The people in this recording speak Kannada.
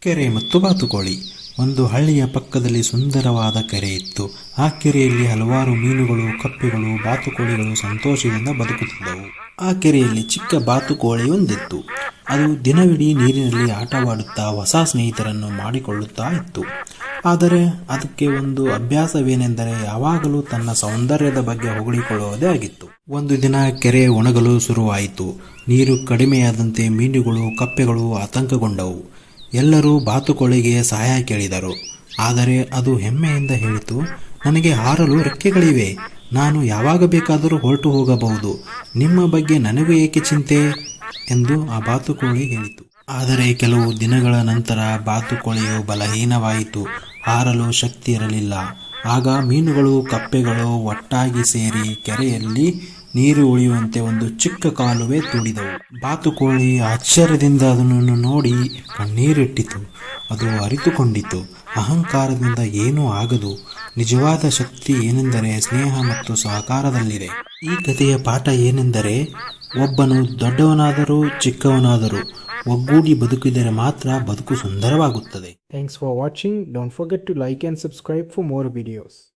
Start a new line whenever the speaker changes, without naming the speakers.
ಕೆರೆ ಮತ್ತು ಬಾತುಕೋಳಿ. ಒಂದು ಹಳ್ಳಿಯ ಪಕ್ಕದಲ್ಲಿ ಸುಂದರವಾದ ಕೆರೆ ಇತ್ತು. ಆ ಕೆರೆಯಲ್ಲಿ ಹಲವಾರು ಮೀನುಗಳು, ಕಪ್ಪೆಗಳು, ಬಾತುಕೋಳಿಗಳು ಸಂತೋಷದಿಂದ ಬದುಕುತ್ತಿದ್ದವು. ಆ ಕೆರೆಯಲ್ಲಿ ಚಿಕ್ಕ ಬಾತುಕೋಳಿ ಒಂದಿತ್ತು ಅದು ದಿನವಿಡೀ ನೀರಿನಲ್ಲಿ ಆಟವಾಡುತ್ತಾ ಹೊಸ ಸ್ನೇಹಿತರನ್ನು ಮಾಡಿಕೊಳ್ಳುತ್ತಾ ಇತ್ತು. ಆದರೆ ಅದಕ್ಕೆ ಒಂದು ಅಭ್ಯಾಸವೇನೆಂದರೆ ಯಾವಾಗಲೂ ತನ್ನ ಸೌಂದರ್ಯದ ಬಗ್ಗೆ ಹೊಗಳಿಕೊಳ್ಳುವುದೇ ಆಗಿತ್ತು. ಒಂದು ದಿನ ಕೆರೆ ಒಣಗಲು ಶುರುವಾಯಿತು. ನೀರು ಕಡಿಮೆಯಾದಂತೆ ಮೀನುಗಳು, ಕಪ್ಪೆಗಳು ಆತಂಕಗೊಂಡವು. ಎಲ್ಲರೂ ಬಾತುಕೋಳಿಗೆ ಸಹಾಯ ಕೇಳಿದರು. ಆದರೆ ಅದು ಹೆಮ್ಮೆಯಿಂದ ಹೇಳಿತು, ನನಗೆ ಹಾರಲು ರೆಕ್ಕೆಗಳಿವೆ. ನಾನು ಯಾವಾಗ ಬೇಕಾದರೂ ಹೊರಟು ಹೋಗಬಹುದು. ನಿಮ್ಮ ಬಗ್ಗೆ ನನಗೂ ಏಕೆ ಚಿಂತೆ? ಎಂದು ಆ ಬಾತುಕೋಳಿ ಹೇಳಿತು. ಆದರೆ ಕೆಲವು ದಿನಗಳ ನಂತರ ಬಾತುಕೋಳಿಯು ಬಲಹೀನವಾಯಿತು. ಹಾರಲು ಶಕ್ತಿ ಇರಲಿಲ್ಲ. ಆಗ ಮೀನುಗಳು, ಕಪ್ಪೆಗಳು ಒಟ್ಟಾಗಿ ಸೇರಿ ಕೆರೆಯಲ್ಲಿ ನೀರು ಉಳಿಯುವಂತೆ ಒಂದು ಚಿಕ್ಕ ಕಾಲುವೆ ತೋಡಿದವು. ಬಾತುಕೋಳಿ ಆಶ್ಚರ್ಯದಿಂದ ಅದನ್ನು ನೋಡಿ ಕಣ್ಣೀರಿಟ್ಟಿತು. ಅದು ಅರಿತುಕೊಂಡಿತು. ಅಹಂಕಾರದಿಂದ ಏನೂ ಆಗದು. ನಿಜವಾದ ಶಕ್ತಿ ಏನೆಂದರೆ ಸ್ನೇಹ ಮತ್ತು ಸಹಕಾರದಲ್ಲಿದೆ. ಈ ಕಥೆಯ ಪಾಠ ಏನೆಂದರೆ, ಒಬ್ಬನು ದೊಡ್ಡವನಾದರೂ ಚಿಕ್ಕವನಾದರೂ ಒಗ್ಗೂಡಿ ಬದುಕಿದರೆ ಮಾತ್ರ ಬದುಕು ಸುಂದರವಾಗುತ್ತದೆ.
Thanks for watching don't forget to like and subscribe for more videos.